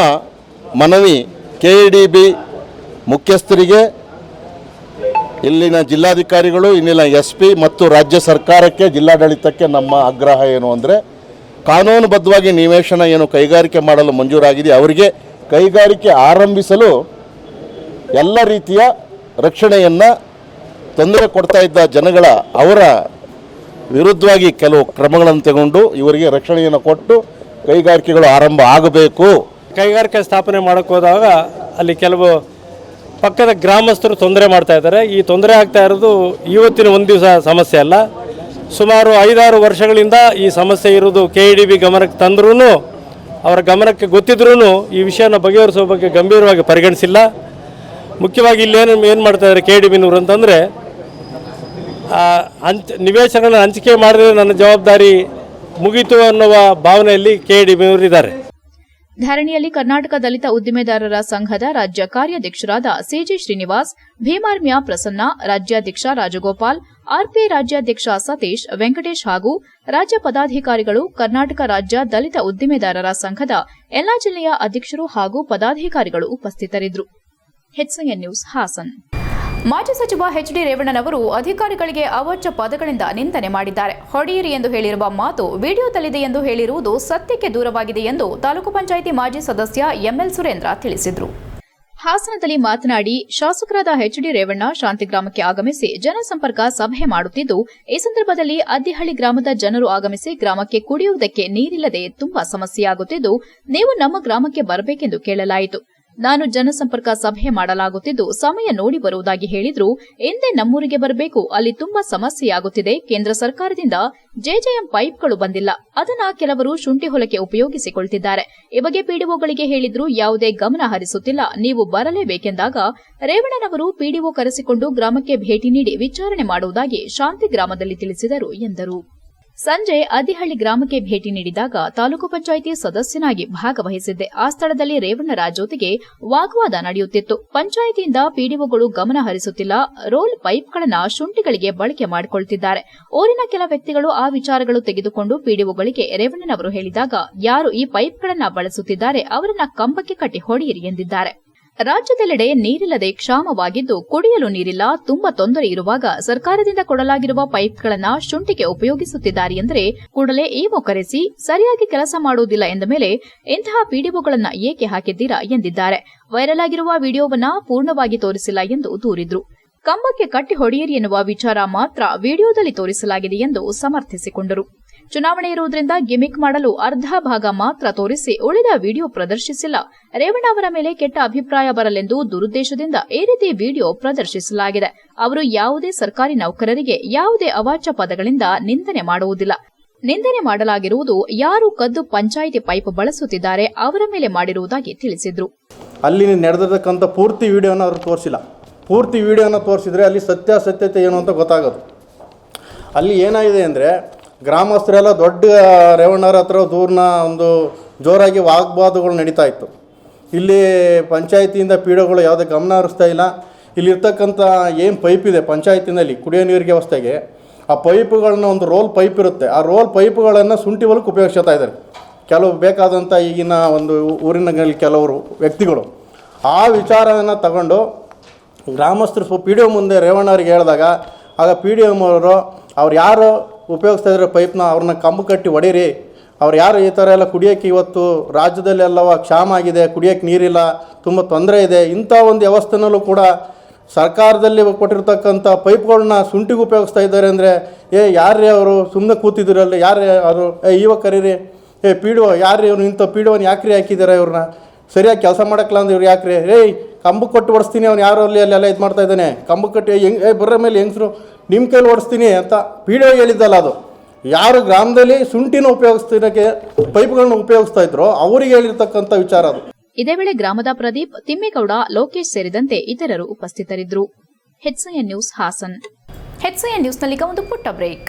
ಮನವಿ ಕೆ ಮುಖ್ಯಸ್ಥರಿಗೆ ಇಲ್ಲಿನ ಜಿಲ್ಲಾಧಿಕಾರಿಗಳು, ಇಲ್ಲಿನ ಎಸ್ ಪಿ ಮತ್ತು ರಾಜ್ಯ ಸರ್ಕಾರಕ್ಕೆ ಜಿಲ್ಲಾಡಳಿತಕ್ಕೆ ನಮ್ಮ ಆಗ್ರಹ ಏನು ಅಂದರೆ, ಕಾನೂನುಬದ್ಧವಾಗಿ ನಿವೇಶನ ಏನು ಕೈಗಾರಿಕೆ ಮಾಡಲು ಮಂಜೂರಾಗಿದೆ, ಅವರಿಗೆ ಕೈಗಾರಿಕೆ ಆರಂಭಿಸಲು ಎಲ್ಲ ರೀತಿಯ ರಕ್ಷಣೆಯನ್ನು ತೊಂದರೆ ಕೊಡ್ತಾ ಇದ್ದ ಜನಗಳ, ಅವರ ವಿರುದ್ಧವಾಗಿ ಕೆಲವು ಕ್ರಮಗಳನ್ನು ತಗೊಂಡು ಇವರಿಗೆ ರಕ್ಷಣೆಯನ್ನು ಕೊಟ್ಟು ಕೈಗಾರಿಕೆಗಳು ಆರಂಭ ಆಗಬೇಕು. ಕೈಗಾರಿಕೆ ಸ್ಥಾಪನೆ ಮಾಡೋಕ್ಕೋದಾಗ ಅಲ್ಲಿ ಕೆಲವು ಪಕ್ಕದ ಗ್ರಾಮಸ್ಥರು ತೊಂದರೆ ಮಾಡ್ತಾ ಇದ್ದಾರೆ. ಈ ತೊಂದರೆ ಆಗ್ತಾ ಇರೋದು ಇವತ್ತಿನ ಒಂದು ದಿವಸ ಸಮಸ್ಯೆ ಅಲ್ಲ. ಸುಮಾರು ಐದಾರು ವರ್ಷಗಳಿಂದ ಈ ಸಮಸ್ಯೆ ಇರೋದು ಕೆ ಇ ಡಿ ಬಿ ಗಮನಕ್ಕೆ ತಂದ್ರೂ ಅವರ ಗಮನಕ್ಕೆ ಗೊತ್ತಿದ್ರೂ ಈ ವಿಷಯನ ಬಗೆಹರಿಸುವ ಬಗ್ಗೆ ಗಂಭೀರವಾಗಿ ಪರಿಗಣಿಸಿಲ್ಲ. ಮುಖ್ಯವಾಗಿ ಇಲ್ಲೇನು ಏನು ಮಾಡ್ತಾ ಇದ್ದಾರೆ ಕೆ ಡಿ ಬಿನವರು ಅಂತಂದರೆ ಹಂಚ್ ನಿವೇಶನಗಳನ್ನು ಹಂಚಿಕೆ ಮಾಡಿದ್ರೆ ನನ್ನ ಜವಾಬ್ದಾರಿ ಮುಗೀತು ಅನ್ನುವ ಭಾವನೆಯಲ್ಲಿ ಕೆ ಡಿ ಬಿನವರು ಇದ್ದಾರೆ. ಧರಣಿಯಲ್ಲಿ ಕರ್ನಾಟಕ ದಲಿತ ಉದ್ದಿಮೆದಾರರ ಸಂಘದ ರಾಜ್ಯ ಕಾರ್ಯಾಧ್ಯಕ್ಷರಾದ ಸಿಜಿ ಶ್ರೀನಿವಾಸ್, ಭೀಮಾರ್ಮ್ಯ ಪ್ರಸನ್ನ, ರಾಜ್ಯಾಧ್ಯಕ್ಷ ರಾಜಗೋಪಾಲ್, ಆರ್ಪಿ ರಾಜ್ಯಾಧ್ಯಕ್ಷ ಸತೀಶ್, ವೆಂಕಟೇಶ್ ಹಾಗೂ ರಾಜ್ಯ ಪದಾಧಿಕಾರಿಗಳು ಕರ್ನಾಟಕ ರಾಜ್ಯ ದಲಿತ ಉದ್ದಿಮೆದಾರರ ಸಂಘದ ಎಲ್ಲಾ ಜಿಲ್ಲೆಯ ಅಧ್ಯಕ್ಷರು ಹಾಗೂ ಪದಾಧಿಕಾರಿಗಳು ಉಪಸ್ಥಿತರಿದ್ದರು. HIN news Hassan. ಮಾಜಿ ಸಚಿವ ಎಚ್ ಡಿ ರೇವಣ್ಣನವರು ಅಧಿಕಾರಿಗಳಿಗೆ ಅವಾಚ್ಯ ಪದಗಳಿಂದ ನಿಂದನೆ ಮಾಡಿದ್ದಾರೆ. ಹೊಡೆಯಿರಿ ಎಂದು ಹೇಳಿರುವ ಮಾತು ವಿಡಿಯೋದಲ್ಲಿದೆ ಎಂದು ಹೇಳಿರುವುದು ಸತ್ಯಕ್ಕೆ ದೂರವಾಗಿದೆ ಎಂದು ತಾಲೂಕು ಪಂಚಾಯಿತಿ ಮಾಜಿ ಸದಸ್ಯ ಎಂಎಲ್ ಸುರೇಂದ್ರ ತಿಳಿಸಿದರು. ಹಾಸನದಲ್ಲಿ ಮಾತನಾಡಿ, ಶಾಸಕರಾದ ಎಚ್ ಡಿ ರೇವಣ್ಣ ಶಾಂತಿಗ್ರಾಮಕ್ಕೆ ಆಗಮಿಸಿ ಜನಸಂಪರ್ಕ ಸಭೆ ಮಾಡುತ್ತಿದ್ದು, ಈ ಸಂದರ್ಭದಲ್ಲಿ ಅದ್ದಿಹಳ್ಳಿ ಗ್ರಾಮದ ಜನರು ಆಗಮಿಸಿ ಗ್ರಾಮಕ್ಕೆ ಕುಡಿಯುವುದಕ್ಕೆ ನೀರಿಲ್ಲದೆ ತುಂಬಾ ಸಮಸ್ಯೆಯಾಗುತ್ತಿದ್ದು, ನೀವು ನಮ್ಮ ಗ್ರಾಮಕ್ಕೆ ಬರಬೇಕೆಂದು ಕೇಳಲಾಯಿತು. ನಾನು ಜನಸಂಪರ್ಕ ಸಭೆ ಮಾಡಲಾಗುತ್ತಿದ್ದು, ಸಮಯ ನೋಡಿ ಬರುವುದಾಗಿ ಹೇಳಿದ್ರು. ಎಂದೇ ನಮ್ಮೂರಿಗೆ ಬರಬೇಕು. ಅಲ್ಲಿ ತುಂಬಾ ಸಮಸ್ಯೆಯಾಗುತ್ತಿದೆ. ಕೇಂದ್ರ ಸರ್ಕಾರದಿಂದ ಜೆಜೆಎಂ ಪೈಪ್ಗಳು ಬಂದಿಲ್ಲ. ಅದನ್ನ ಕೆಲವರು ಶುಂಠಿ ಹೊಲಕ್ಕೆ ಉಪಯೋಗಿಸಿಕೊಳ್ತಿದ್ದಾರೆ. ಈ ಬಗ್ಗೆ ಪಿಡಿಒಗಳಿಗೆ ಹೇಳಿದ್ರು. ಯಾವುದೇ ಗಮನ ಹರಿಸುತ್ತಿಲ್ಲ. ನೀವು ಬರಲೇಬೇಕೆಂದಾಗ ರೇವಣ್ಣನವರು ಪಿಡಿಒ ಕರೆಸಿಕೊಂಡು ಗ್ರಾಮಕ್ಕೆ ಭೇಟಿ ನೀಡಿ ವಿಚಾರಣೆ ಮಾಡುವುದಾಗಿ ಶಾಂತಿ ಗ್ರಾಮದಲ್ಲಿ ತಿಳಿಸಿದರು ಎಂದರು. ಸಂಜೆ ಅದಿಹಳ್ಳಿ ಗ್ರಾಮಕ್ಕೆ ಭೇಟಿ ನೀಡಿದಾಗ ತಾಲೂಕು ಪಂಚಾಯಿತಿ ಸದಸ್ಯನಾಗಿ ಭಾಗವಹಿಸಿದ್ದೆ. ಆ ಸ್ಥಳದಲ್ಲಿ ರೇವಣ್ಣರ ಜೊತೆಗೆ ವಾಗ್ವಾದ ನಡೆಯುತ್ತಿತ್ತು. ಪಂಚಾಯಿತಿಯಿಂದ ಪಿಡಿಒಗಳು ಗಮನ ಹರಿಸುತ್ತಿಲ್ಲ. ರೋಲ್ ಪೈಪ್ಗಳನ್ನು ಶುಂಠಿಗಳಿಗೆ ಬಳಕೆ ಮಾಡಿಕೊಳ್ತಿದ್ದಾರೆ. ಊರಿನ ಕೆಲ ವ್ಯಕ್ತಿಗಳು ಆ ವಿಚಾರಗಳು ತೆಗೆದುಕೊಂಡು ಪಿಡಿಒಗಳಿಗೆ ರೇವಣ್ಣನವರು ಹೇಳಿದಾಗ, ಯಾರು ಈ ಪೈಪ್ಗಳನ್ನು ಬಳಸುತ್ತಿದ್ದಾರೆ, ಅವರನ್ನ ಕಂಬಕ್ಕೆ ಕಟ್ಟಿ ಹೊಡೆಯಿರಿ ಎಂದಿದ್ದಾರೆ. ರಾಜ್ಯದೆಲ್ಲೆಡೆ ನೀರಿಲ್ಲದೆ ಕ್ಷಾಮವಾಗಿದ್ದು ಕುಡಿಯಲು ನೀರಿಲ್ಲ, ತುಂಬಾ ತೊಂದರೆ ಇರುವಾಗ ಸರ್ಕಾರದಿಂದ ಕೊಡಲಾಗಿರುವ ಪೈಪ್ಗಳನ್ನ ಶುಂಠಿಗೆ ಉಪಯೋಗಿಸುತ್ತಿದ್ದಾರೆ ಎಂದರೆ ಕೂಡಲೇ ಇಒ ಕರೆಸಿ ಸರಿಯಾಗಿ ಕೆಲಸ ಮಾಡುವುದಿಲ್ಲ ಎಂದ ಮೇಲೆ ಇಂತಹ ಪಿಡಿಒಗಳನ್ನು ಏಕೆ ಹಾಕಿದ್ದೀರಾ ಎಂದಿದ್ದಾರೆ. ವೈರಲ್ ಆಗಿರುವ ವಿಡಿಯೋವನ್ನ ಪೂರ್ಣವಾಗಿ ತೋರಿಸಿಲ್ಲ ಎಂದು ದೂರಿದ್ರು. ಕಂಬಕ್ಕೆ ಕಟ್ಟಿ ಹೊಡೆಯಿರಿ ಎನ್ನುವ ವಿಚಾರ ಮಾತ್ರ ವಿಡಿಯೋದಲ್ಲಿ ತೋರಿಸಲಾಗಿದೆ ಎಂದು ಸಮರ್ಥಿಸಿಕೊಂಡರು. ಚುನಾವಣೆ ಇರುವುದರಿಂದ ಗಿಮಿಕ್ ಮಾಡಲು ಅರ್ಧ ಭಾಗ ಮಾತ್ರ ತೋರಿಸಿ ಉಳಿದ ವಿಡಿಯೋ ಪ್ರದರ್ಶಿಸಿಲ್ಲ. ರೇವಣ್ಣ ಅವರ ಮೇಲೆ ಕೆಟ್ಟ ಅಭಿಪ್ರಾಯ ಬರಲೆಂದು ದುರುದ್ದೇಶದಿಂದ ಈ ರೀತಿ ವಿಡಿಯೋ ಪ್ರದರ್ಶಿಸಲಾಗಿದೆ. ಅವರು ಯಾವುದೇ ಸರ್ಕಾರಿ ನೌಕರರಿಗೆ ಯಾವುದೇ ಅವಾಚ್ಯ ಪದಗಳಿಂದ ನಿಂದನೆ ಮಾಡುವುದಿಲ್ಲ. ನಿಂದನೆ ಮಾಡಲಾಗಿರುವುದು ಯಾರು ಕದ್ದು ಪಂಚಾಯಿತಿ ಪೈಪ್ ಬಳಸುತ್ತಿದ್ದಾರೆ ಅವರ ಮೇಲೆ ಮಾಡಿರುವುದಾಗಿ ತಿಳಿಸಿದ್ರು. ಅಲ್ಲಿ ನಡೆದಿರತಕ್ಕಂಥ ಪೂರ್ತಿ ವಿಡಿಯೋನ ಅವರು ತೋರಿಸಿಲ್ಲ. ಪೂರ್ತಿ ವಿಡಿಯೋನ ತೋರಿಸಿದ್ರೆ ಅಲ್ಲಿ ಸತ್ಯಾಸತ್ಯತೆ ಏನು ಅಂತ ಗೊತ್ತಾಗೋದು. ಅಲ್ಲಿ ಏನಾಗಿದೆ ಅಂದರೆ ಗ್ರಾಮಸ್ಥರೆಲ್ಲ ದೊಡ್ಡ ರೇವಣ್ಣರ ಹತ್ರ ದೂರನ ಒಂದು ಜೋರಾಗಿ ವಾಗ್ವಾದಗಳು ನಡೀತಾ ಇತ್ತು. ಇಲ್ಲಿ ಪಂಚಾಯತಿಯಿಂದ ಪೀಡಗಳು ಯಾವುದೇ ಗಮನ ಹರಿಸ್ತಾ ಇಲ್ಲ. ಇಲ್ಲಿರ್ತಕ್ಕಂಥ ಏನು ಪೈಪ್ ಇದೆ ಪಂಚಾಯತಿನಲ್ಲಿ, ಕುಡಿಯೋ ನೀರಿಗೆ ವ್ಯವಸ್ಥೆಗೆ, ಆ ಪೈಪುಗಳನ್ನ ಒಂದು ರೋಲ್ ಪೈಪ್ ಇರುತ್ತೆ. ಆ ರೋಲ್ ಪೈಪುಗಳನ್ನು ಶುಂಠಿ ಹೊಲಕ್ಕೆ ಉಪಯೋಗಿಸ್ತಾ ಇದ್ದಾರೆ. ಕೆಲವು ಬೇಕಾದಂಥ ಈಗಿನ ಒಂದು ಊರಿನ ಕೆಲವರು ವ್ಯಕ್ತಿಗಳು. ಆ ವಿಚಾರವನ್ನು ತಗೊಂಡು ಗ್ರಾಮಸ್ಥರು ಪಿ ಡಿ ಒ ಮುಂದೆ ರೇವಣ್ಣವ್ರಿಗೆ ಹೇಳಿದಾಗ, ಆಗ ಪಿ ಡಿ ಎಂ ಅವರು, ಅವ್ರು ಯಾರು ಉಪಯೋಗಿಸ್ತಾ ಇದ್ದಾರೆ ಪೈಪ್ನ ಅವ್ರನ್ನ ಕಂಬ ಕಟ್ಟಿ ಹೊಡೀರಿ ಅವ್ರು ಯಾರು ಈ ಥರ ಎಲ್ಲ ಕುಡಿಯೋಕೆ ಇವತ್ತು ರಾಜ್ಯದಲ್ಲೆಲ್ಲವ ಕ್ಷಾಮ ಆಗಿದೆ, ಕುಡಿಯೋಕೆ ನೀರಿಲ್ಲ, ತುಂಬ ತೊಂದರೆ ಇದೆ. ಇಂಥ ಒಂದು ವ್ಯವಸ್ಥೆನಲ್ಲೂ ಕೂಡ ಸರ್ಕಾರದಲ್ಲಿ ಕೊಟ್ಟಿರ್ತಕ್ಕಂಥ ಪೈಪ್ಗಳನ್ನ ಸುಂಟಿಗೆ ಉಪಯೋಗಿಸ್ತಾ ಇದ್ದಾರೆ ಅಂದರೆ, ಏ ಯಾರೇ ಅವರು? ಸುಮ್ಮನೆ ಕೂತಿದ್ದೀರಲ್ಲ ಯಾರೇ ಅವರು ಏ ಇವಾಗ ಕರೀರಿ ಏ ಪಿ ಡಿ ಒ ಯಾರು ಇವ್ರು? ಇಂಥ ಪೀಡೋನ ಯಾಕ್ರಿ ಹಾಕಿದ್ದಾರೆ ಇವ್ರನ್ನ? ಸರಿಯಾಗಿ ಕೆಲಸ ಮಾಡಕ್ಕಲ್ಲ ಅಂದ್ರೆ ಇವ್ರು ಯಾಕ್ರಿ? ಏಯ್, ಕಂಬು ಕೊಟ್ಟು ಬಡಿಸ್ತೀನಿ ಅವ್ನು ಯಾರು ಅಲ್ಲಿ ಅಲ್ಲೆಲ್ಲ ಇದು ಮಾಡ್ತಾ ಇದ್ದಾನೆ? ಕಂಬು ಕಟ್ಟಿ ಹೆಂಗ್ ಏ ಮೇಲೆ ಹೆಂಗಸರು ನಿಮ್ಮ ಕೈಲಿ ಓಡಿಸ್ತೀನಿ ಅಂತ ಪಿ ಡಿ ಓ ಹೇಳಿದ್ದಲ್ಲ ಅದು. ಯಾರು ಗ್ರಾಮದಲ್ಲಿ ಶುಂಠಿನ ಉಪಯೋಗಿಸ್ತಿರೋಕ್ಕೆ ಪೈಪ್ಗಳನ್ನ ಉಪಯೋಗಿಸ್ತಾ ಇದ್ರು ಅವರಿಗೆ ಹೇಳಿರ್ತಕ್ಕಂಥ ವಿಚಾರ ಅದು. ಇದೇ ವೇಳೆ ಗ್ರಾಮದ ಪ್ರದೀಪ್ ತಿಮ್ಮೇಗೌಡ ಲೋಕೇಶ್ ಸೇರಿದಂತೆ ಇತರರು ಉಪಸ್ಥಿತರಿದ್ದರು. HIN news Hassan. ಹೆಚ್ಐಎನ್ ನ್ಯೂಸ್ನಲ್ಲೀಗ ಒಂದು ಪುಟ್ಟ break.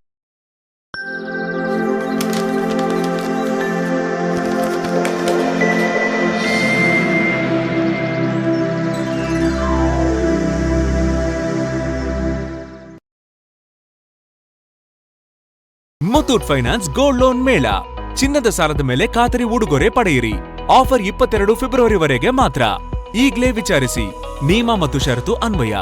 Muthoot finance gold loan ಮೇಳ. ಚಿನ್ನದ ಸಾಲದ ಮೇಲೆ ಖಾತರಿ ಉಡುಗೊರೆ ಪಡೆಯಿರಿ. ಆಫರ್ ಇಪ್ಪತ್ತೆರಡು ಫೆಬ್ರವರಿವರೆಗೆ ಮಾತ್ರ. ಈಗಲೇ ವಿಚಾರಿಸಿ. ನಿಯಮ ಮತ್ತು ಷರತ್ತು ಅನ್ವಯ.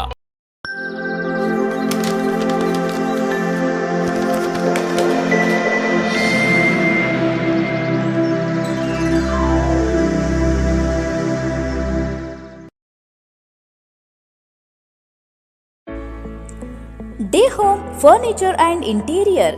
D home furniture and interior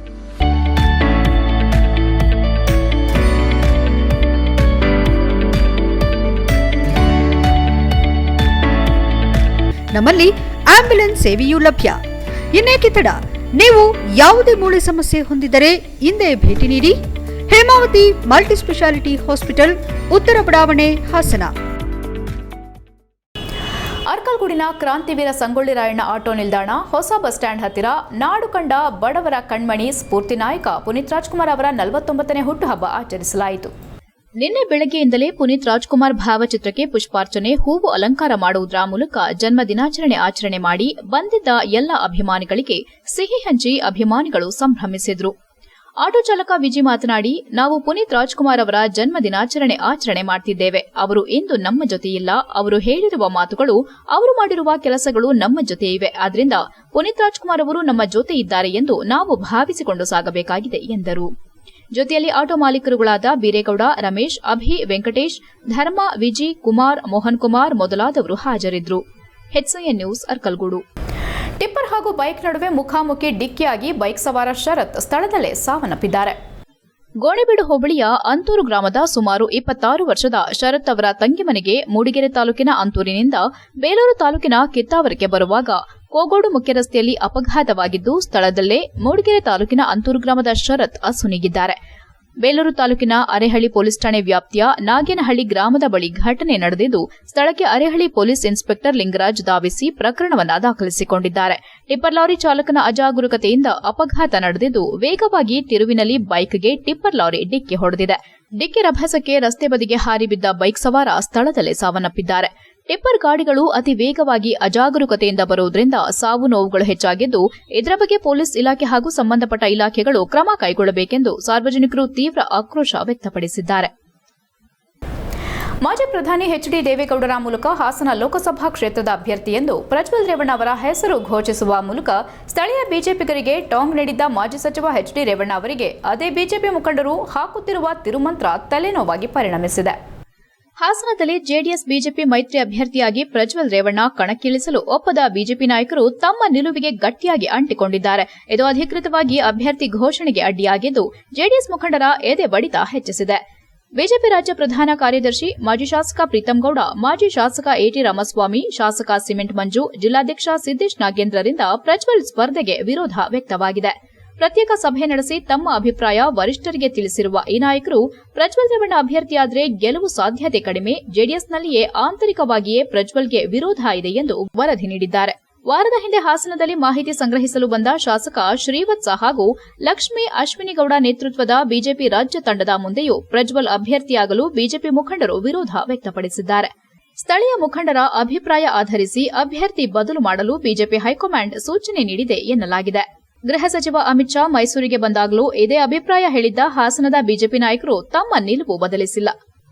ನಮ್ಮಲ್ಲಿ ಆಂಬ್ಯುಲೆನ್ಸ್ ಸೇವೆಯೂ ಲಭ್ಯ. ಇನ್ನೇಕೆ ತಡ? ನೀವು ಯಾವುದೇ ಮೂಳೆ ಸಮಸ್ಯೆ ಹೊಂದಿದ್ದರೆ ಹಿಂದೆ ಭೇಟಿ ನೀಡಿ. ಹೇಮಾವತಿ ಮಲ್ಟಿ ಸ್ಪೆಷಾಲಿಟಿ ಹಾಸ್ಪಿಟಲ್, ಉತ್ತರ ಬಡಾವಣೆ, ಹಾಸನ. ಅರ್ಕಲ್ಗೂಡಿನ ಕ್ರಾಂತಿವೀರ ಸಂಗೊಳ್ಳಿ ರಾಯಣ್ಣ ಆಟೋ ನಿಲ್ದಾಣ, ಹೊಸ ಬಸ್ ಸ್ಟ್ಯಾಂಡ್ ಹತ್ತಿರ ನಾಡು ಕಂಡ ಬಡವರ ಕಣ್ಮಣಿ ಸ್ಫೂರ್ತಿ ನಾಯಕ ಪುನೀತ್ ರಾಜ್ಕುಮಾರ್ ಅವರ ನಲವತ್ತೊಂಬತ್ತನೇ ಹುಟ್ಟುಹಬ್ಬ ಆಚರಿಸಲಾಯಿತು. ನಿನ್ನೆ ಬೆಳಗ್ಗೆಯಿಂದಲೇ ಪುನೀತ್ ರಾಜ್ಕುಮಾರ್ ಭಾವಚಿತ್ರಕ್ಕೆ ಪುಷ್ಪಾರ್ಚನೆ, ಹೂವು ಅಲಂಕಾರ ಮಾಡುವುದರ ಮೂಲಕ ಜನ್ಮ ದಿನಾಚರಣೆ ಆಚರಣೆ ಮಾಡಿ ಬಂದಿದ್ದ ಎಲ್ಲ ಅಭಿಮಾನಿಗಳಿಗೆ ಸಿಹಿ ಹಂಚಿ ಅಭಿಮಾನಿಗಳು ಸಂಭ್ರಮಿಸಿದ್ರು. ಆಟೋ ಚಾಲಕ ವಿಜಿ ಮಾತನಾಡಿ, ನಾವು ಪುನೀತ್ ರಾಜ್ಕುಮಾರ್ ಅವರ ಜನ್ಮ ದಿನಾಚರಣೆ ಆಚರಣೆ ಮಾಡ್ತಿದ್ದೇವೆ. ಅವರು ಇಂದು ನಮ್ಮ ಜೊತೆಯಿಲ್ಲ. ಅವರು ಹೇಳಿರುವ ಮಾತುಗಳು, ಅವರು ಮಾಡಿರುವ ಕೆಲಸಗಳು ನಮ್ಮ ಜೊತೆ ಇವೆ. ಆದ್ದರಿಂದ ಪುನೀತ್ ರಾಜ್ಕುಮಾರ್ ಅವರು ನಮ್ಮ ಜೊತೆ ಇದ್ದಾರೆ ಎಂದು ನಾವು ಭಾವಿಸಿಕೊಂಡು ಸಾಗಬೇಕಾಗಿದೆ ಎಂದರು. ಜೊತೆಯಲ್ಲಿ ಆಟೋ ಮಾಲೀಕರುಗಳಾದ ಬೀರೇಗೌಡ ರಮೇಶ್ ಅಭಿ ವೆಂಕಟೇಶ್ ಧರ್ಮ ವಿಜಿ ಕುಮಾರ್ ಮೋಹನ್ ಕುಮಾರ್ ಮೊದಲಾದವರು ಹಾಜರಿದ್ದರು. ನ್ಯೂಸ್ ಅರ್ಕಲ್ಗೂಡು. ಟಿಪ್ಪರ್ ಹಾಗೂ ಬೈಕ್ ನಡುವೆ ಮುಖಾಮುಖಿ ಡಿಕ್ಕಿಯಾಗಿ ಬೈಕ್ ಸವಾರ ಶರತ್ ಸ್ಥಳದಲ್ಲೇ ಸಾವನ್ನಪ್ಪಿದ್ದಾರೆ. ಗೋಣೆಬೀಡು ಹೋಬಳಿಯ ಅಂತೂರು ಗ್ರಾಮದ ಸುಮಾರು ಇಪ್ಪತ್ತಾರು ವರ್ಷದ ಶರತ್ ಅವರ ತಂಗಿ ಮನೆಗೆ ಮೂಡಿಗೆರೆ ತಾಲೂಕಿನ ಅಂತೂರಿನಿಂದ ಬೇಲೂರು ತಾಲೂಕಿನ ಕಿತ್ತಾವರಕ್ಕೆ ಬರುವಾಗ ಕೋಗೋಡು ಮುಖ್ಯ ರಸ್ತೆಯಲ್ಲಿ ಅಪಘಾತವಾಗಿದ್ದು ಸ್ಥಳದಲ್ಲೇ ಮೂಡಿಗೆರೆ ತಾಲೂಕಿನ ಅಂತೂರು ಗ್ರಾಮದ ಶರತ್ ಅಸುನೀಗಿದ್ದಾರೆ. ಬೇಲೂರು ತಾಲೂಕಿನ ಅರೆಹಳ್ಳಿ ಪೊಲೀಸ್ ಠಾಣೆ ವ್ಯಾಪ್ತಿಯ ನಾಗೇನಹಳ್ಳಿ ಗ್ರಾಮದ ಬಳಿ ಘಟನೆ ನಡೆದಿದ್ದು ಸ್ಥಳಕ್ಕೆ ಅರೆಹಳ್ಳಿ ಪೊಲೀಸ್ ಇನ್ಸ್ಪೆಕ್ಟರ್ ಲಿಂಗರಾಜ್ ಧಾವಿಸಿ ಪ್ರಕರಣವನ್ನು ದಾಖಲಿಸಿಕೊಂಡಿದ್ದಾರೆ. ಟಿಪ್ಪರ್ ಲಾರಿ ಚಾಲಕನ ಅಜಾಗರೂಕತೆಯಿಂದ ಅಪಘಾತ ನಡೆದಿದ್ದು ವೇಗವಾಗಿ ತಿರುವಿನಲ್ಲಿ ಬೈಕ್ಗೆ ಟಿಪ್ಪರ್ ಲಾರಿ ಡಿಕ್ಕಿ ಹೊಡೆದಿದೆ. ಡಿಕ್ಕಿ ರಭಸಕ್ಕೆ ರಸ್ತೆ ಬದಿಗೆ ಹಾರಿಬಿದ್ದ ಬೈಕ್ ಸವಾರ ಸ್ಥಳದಲ್ಲೇ ಸಾವನ್ನಪ್ಪಿದ್ದಾರೆ. ಟಿಪ್ಪರ್ ಗಾಡಿಗಳು ಅತಿ ವೇಗವಾಗಿ ಅಜಾಗರೂಕತೆಯಿಂದ ಬರುವುದರಿಂದ ಸಾವು ನೋವುಗಳು ಹೆಚ್ಚಾಗಿದ್ದು, ಇದರ ಬಗ್ಗೆ ಪೊಲೀಸ್ ಇಲಾಖೆ ಹಾಗೂ ಸಂಬಂಧಪಟ್ಟ ಇಲಾಖೆಗಳು ಕ್ರಮ ಕೈಗೊಳ್ಳಬೇಕೆಂದು ಸಾರ್ವಜನಿಕರು ತೀವ್ರ ಆಕ್ರೋಶ ವ್ಯಕ್ತಪಡಿಸಿದ್ದಾರೆ. ಮಾಜಿ ಪ್ರಧಾನಿ ಎಚ್ ಡಿ ದೇವೇಗೌಡರ ಮೂಲಕ ಹಾಸನ ಲೋಕಸಭಾ ಕ್ಷೇತ್ರದ ಅಭ್ಯರ್ಥಿ ಎಂದು ಪ್ರಜ್ವಲ್ ರೇವಣ್ಣ ಅವರ ಹೆಸರು ಘೋಷಿಸುವ ಮೂಲಕ ಸ್ಥಳೀಯ ಬಿಜೆಪಿಗರಿಗೆ ಟಾಂಗ್ ನೀಡಿದ್ದ ಮಾಜಿ ಸಚಿವ ಎಚ್ ಡಿ ರೇವಣ್ಣ ಅವರಿಗೆ ಅದೇ ಬಿಜೆಪಿ ಮುಖಂಡರು ಹಾಕುತ್ತಿರುವ ತಿರುಮಂತ್ರ ತಲೆನೋವಾಗಿ ಪರಿಣಮಿಸಿದೆ. ಹಾಸನದಲ್ಲಿ ಜೆಡಿಎಸ್ ಬಿಜೆಪಿ ಮೈತ್ರಿ ಅಭ್ಯರ್ಥಿಯಾಗಿ ಪ್ರಜ್ವಲ್ ರೇವಣ್ಣ ಕಣಕ್ಕಿಳಿಸಲು ಒಪ್ಪದ ಬಿಜೆಪಿ ನಾಯಕರು ತಮ್ಮ ನಿಲುವಿಗೆ ಗಟ್ಟಿಯಾಗಿ ಅಂಟಿಕೊಂಡಿದ್ದಾರೆ. ಇದು ಅಧಿಕೃತವಾಗಿ ಅಭ್ಯರ್ಥಿ ಘೋಷಣೆಗೆ ಅಡ್ಡಿಯಾಗಿದ್ದು, ಜೆಡಿಎಸ್ ಮುಖಂಡರ ಎದೆ ಬಡಿತ ಹೆಚ್ಚಿಸಿದೆ. ಬಿಜೆಪಿ ರಾಜ್ಯ ಪ್ರಧಾನ ಕಾರ್ಯದರ್ಶಿ, ಮಾಜಿ ಶಾಸಕ ಪ್ರೀತಂಗೌಡ ಮಾಜಿ ಶಾಸಕ ಎಟಿ ರಾಮಸ್ವಾಮಿ, ಶಾಸಕ ಸಿಮೆಂಟ್ ಮಂಜು, ಜಿಲ್ಲಾಧ್ಯಕ್ಷ ಸಿದ್ದೇಶ್ ನಾಗೇಂದ್ರರಿಂದ ಪ್ರಜ್ವಲ್ ಸ್ಪರ್ಧೆಗೆ ವಿರೋಧ ವ್ಯಕ್ತವಾಗಿದೆ. ಪ್ರತ್ಯೇಕ ಸಭೆ ನಡೆಸಿ ತಮ್ಮ ಅಭಿಪ್ರಾಯ ವರಿಷ್ಠರಿಗೆ ತಿಳಿಸಿರುವ ಈ ನಾಯಕರು, ಪ್ರಜ್ವಲ್ ರೇವಣ್ಣ ಅಭ್ಯರ್ಥಿಯಾದರೆ ಗೆಲುವು ಸಾಧ್ಯತೆ ಕಡಿಮೆ, ಜೆಡಿಎಸ್ನಲ್ಲಿಯೇ ಆಂತರಿಕವಾಗಿಯೇ ಪ್ರಜ್ವಲ್ಗೆ ವಿರೋಧ ಇದೆ ಎಂದು ವರದಿ ನೀಡಿದ್ದಾರೆ. ವಾರದ ಹಿಂದೆ ಹಾಸನದಲ್ಲಿ ಮಾಹಿತಿ ಸಂಗ್ರಹಿಸಲು ಬಂದ ಶಾಸಕ ಶ್ರೀವತ್ಸ ಹಾಗೂ ಲಕ್ಷ್ಮೀ ಅಶ್ವಿನಿಗೌಡ ನೇತೃತ್ವದ ಬಿಜೆಪಿ ರಾಜ್ಯ ತಂಡದ ಮುಂದೆಯೂ ಪ್ರಜ್ವಲ್ ಅಭ್ಯರ್ಥಿಯಾಗಲು ಬಿಜೆಪಿ ಮುಖಂಡರು ವಿರೋಧ ವ್ಯಕ್ತಪಡಿಸಿದ್ದಾರೆ. ಸ್ಥಳೀಯ ಮುಖಂಡರ ಅಭಿಪ್ರಾಯ ಆಧರಿಸಿ ಅಭ್ಯರ್ಥಿ ಬದಲು ಮಾಡಲು ಬಿಜೆಪಿ ಹೈಕಮಾಂಡ್ ಸೂಚನೆ ನೀಡಿದೆ ಎನ್ನಲಾಗಿದೆ. ಗೃಹ ಸಚಿವ ಅಮಿತ್ ಶಾ ಮೈಸೂರಿಗೆ ಬಂದಾಗಲೂ ಇದೇ ಅಭಿಪ್ರಾಯ ಹೇಳಿದ್ದ ಹಾಸನದ ಬಿಜೆಪಿ ನಾಯಕರು ತಮ್ಮ ನಿಲುವು ಬದಲಿಸಿಲ್ಲ.